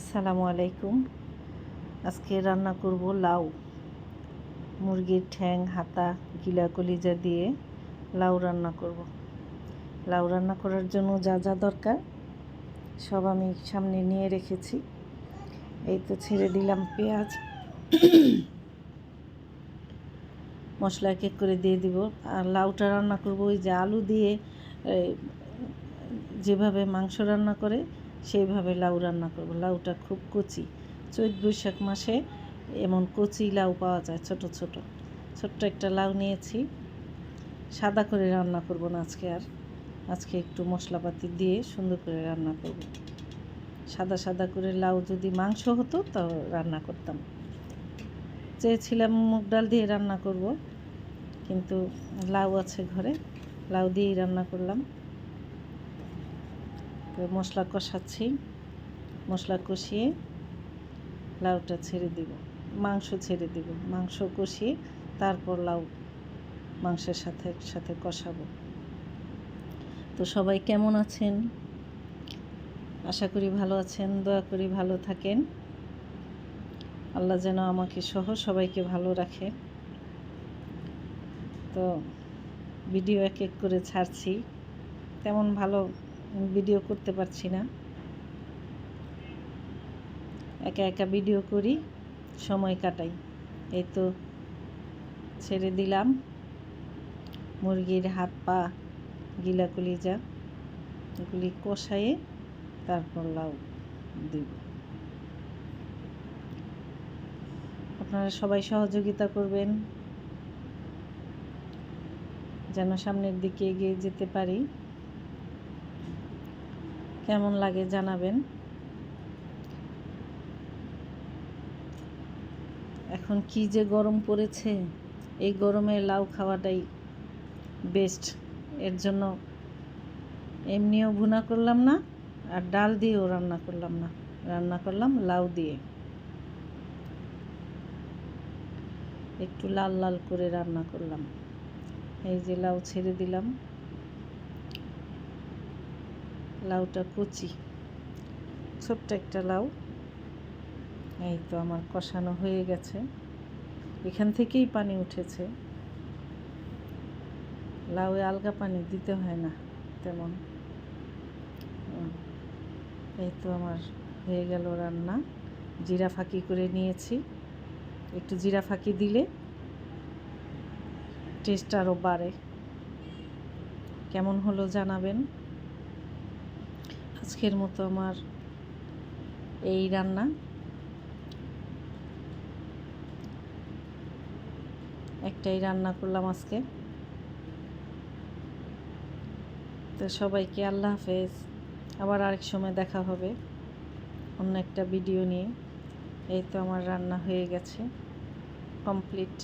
আসসালামু আলাইকুম। আজকে রান্না করব লাউ। মুরগির ঠ্যাং, হাতা, গিলা কলিজা দিয়ে লাউ রান্না করব। লাউ রান্না করার জন্য যা যা দরকার সব আমি সামনে নিয়ে রেখেছি। এই তো ছেড়ে দিলাম পেঁয়াজ। মশলা এক করে দিয়ে দিব। আর লাউটা রান্না করব ওই যে আলু দিয়ে যেভাবে মাংস রান্না করে সেইভাবে লাউ রান্না করব। লাউটা খুব কচি। চৈত বৈশাখ মাসে এমন কচি লাউ পাওয়া যায় ছোট ছোট। ছোট্ট একটা লাউ নিয়েছি। সাদা করে রান্না করব না আজকে আর। আজকে একটু মশলাপাতি দিয়ে সুন্দর করে রান্না করব। সাদা সাদা করে লাউ যদি মাংস হতো তাও রান্না করতাম। চেয়েছিলাম মুগ ডাল দিয়ে রান্না করব। কিন্তু লাউ আছে ঘরে। লাউ দিয়েই রান্না করলাম। তো মশলা কষাচ্ছি। মশলা কষিয়ে লাউটা ছেড়ে দিব, মাংস ছেড়ে দিব। মাংস কষিয়ে তারপর লাউ মাংসের সাথে সাথে কষাবো। তো সবাই কেমন আছেন? আশা করি ভালো আছেন, দয়া করি ভালো থাকেন। আল্লাহ যেন আমাকে সহ সবাইকে ভালো রাখে। তো ভিডিও এক এক করে ছাড়ছি। তেমন ভালো ভিডিও করতে পারছি না। একা একা ভিডিও করি, সময় কাটাই। এই তো ছেড়ে দিলাম। মুরগির হাত পা, গিলা কলিজা, এগুলি কষায়ে তারপর লাউ দিব। আপনারা সবাই সহযোগিতা করবেন, যেন সামনের দিকে এগিয়ে যেতে পারি। কেমন লাগে জানাবেন। এখন কি যে গরম পড়েছে, এই গরমে লাউ খাওয়াটাই বেস্ট এর জন্য এমনিও ভুনা করলাম না, আর ডাল দিয়েও রান্না করলাম না। রান্না করলাম লাউ দিয়ে। একটু লাল লাল করে রান্না করলাম। এই যে লাউ ছেড়ে দিলাম। লাউটা কচি। ছোট্ট একটা লাউ। এই তো আমার কষানো হয়ে গেছে। এখান থেকেই পানি উঠেছে। লাউয়ে আলগা পানি দিতে হয় না, তেমন। এই তো আমার হয়ে গেল রান্না। জিরা ফাঁকি করে নিয়েছি। একটু জিরা ফাঁকি দিলে টেস্ট আরও বাড়ে। কেমন হলো জানাবেন? আজকের মতো আমার এই রান্না। একটাই রান্না করলাম আজকে। তো সবাইকে আল্লাহ হাফেজ। আবার আরেক সময় দেখা হবে অন্য একটা ভিডিও নিয়ে। এই তো আমার রান্না হয়ে গেছে, কমপ্লিট।